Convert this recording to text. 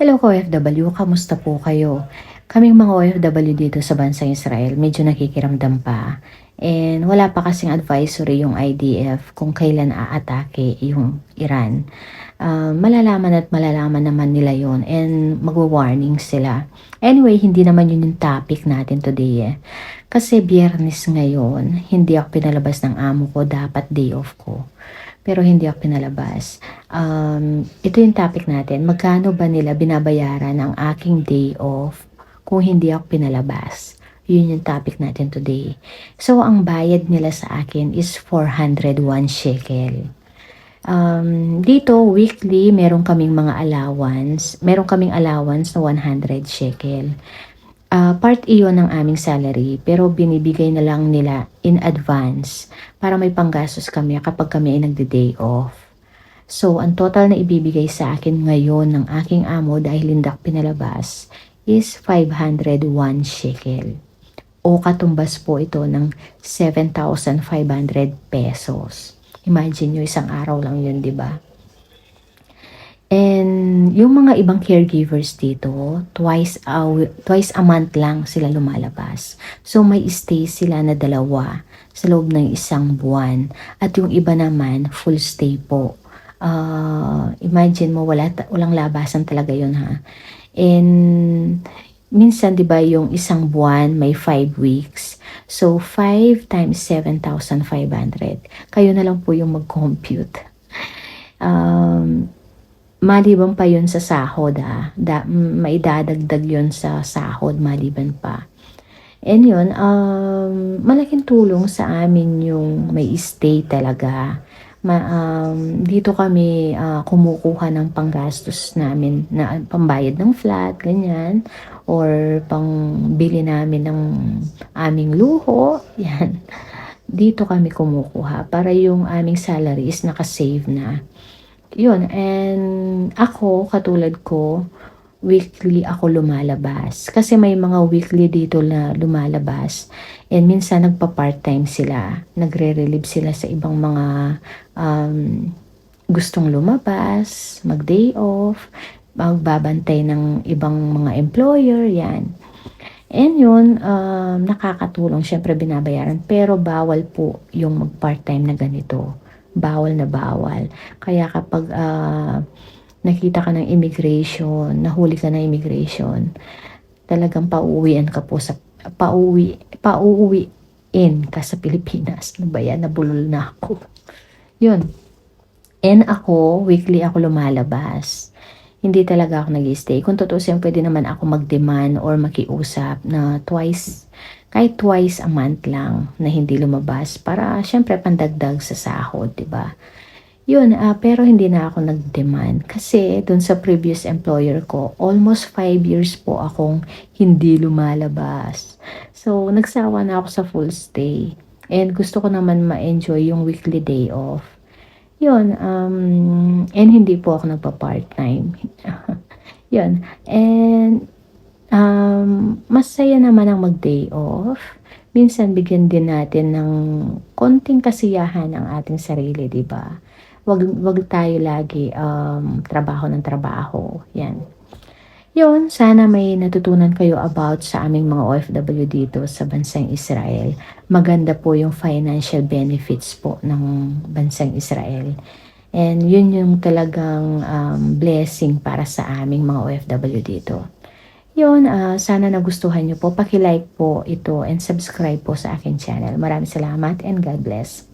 Hello OFW, kamusta po kayo? Kaming mga OFW dito sa bansang Israel, medyo nakikiramdam pa. And wala pa kasing advisory yung IDF kung kailan aatake yung Iran. Ah, malalaman at malalaman naman nila yon and magwa-warning sila. Anyway, hindi naman yun yung topic natin today eh. Kasi biyernes ngayon, hindi ako pinalabas ng amo ko, dapat day off ko. Pero hindi ako pinalabas. Um, ito yung topic natin. Magkano ba nila binabayaran ang aking day off kung hindi ako pinalabas? Yun yung topic natin today. So, ang bayad nila sa akin is 401 shekel. Um, dito, weekly, meron kaming mga allowance. Meron kaming allowance na 100 shekel. Ah, part iyon ng aming salary, pero binibigay na lang nila in advance para may panggastos kami kapag kami ay nagde-day off. So, ang total na ibibigay sa akin ngayon ng aking amo dahil hindi ako pinalabas is 501 shekel. O katumbas po ito ng 7,500 pesos. Imagine nyo, isang araw lang yun, di ba? And yung mga ibang caregivers dito, twice a, wi- twice a month lang sila lumalabas. So may stay sila na dalawa sa loob ng isang buwan. At yung iba naman, full stay po. Ah, imagine mo, wala, walang labasan talaga yun ha. And minsan 'di ba yung isang buwan may 5 weeks. So 5 times 7,500. Kayo na lang po yung mag-compute. Um, maliban pa yun sa sahod ah. Da, maidadagdag yun sa sahod maliban pa. And yun, um, malaking tulong sa amin yung may stay talaga. Ma, um, dito kami ah, kumukuha ng panggastos namin na pambayad ng flat, ganyan. Or pangbili namin ng aming luho, yan. Dito kami kumukuha para yung aming salary is nakasave na. Yun, and ako, katulad ko, weekly ako lumalabas. Kasi may mga weekly dito na lumalabas. And minsan nagpa-part-time sila. Nagre-relieve sila sa ibang mga um, gustong lumabas, mag-day off, magbabantay ng ibang mga employer, yan. And yun, um, nakakatulong, syempre binabayaran. Pero bawal po yung mag-part-time na ganito. Bawal na bawal. Kaya kapag ah, nakita ka ng immigration, nahuli ka ng immigration, talagang pauwian ka po sa pauwi pauwiin ka sa Pilipinas. Ano ba yan? Nabulol na ako. Yun. And ako, weekly ako lumalabas. Hindi talaga ako nag stay Kung tutusin, pwede naman ako mag-demand or makiusap na twice, kahit twice a month lang na hindi lumabas para syempre pandagdag sa sahod, 'di ba? Yun, ah, pero hindi na ako nag-demand kasi dun sa previous employer ko, almost 5 years po akong hindi lumalabas. So, nagsawa na ako sa full stay. And gusto ko naman ma-enjoy yung weekly day off. Yun, um, and hindi po ako nagpa-part-time. Yun, and um, masaya naman ang mag-day off. Minsan bigyan din natin ng konting kasiyahan ang ating sarili, di ba? Wag, wag tayo lagi um, trabaho ng trabaho. Yan. Yun, sana may natutunan kayo about sa aming mga OFW dito sa bansang Israel. Maganda po yung financial benefits po ng bansang Israel. And yun yung talagang um, blessing para sa aming mga OFW dito. Yun, ah, sana nagustuhan nyo po. Pakilike po ito and subscribe po sa akin channel. Maraming salamat and God bless.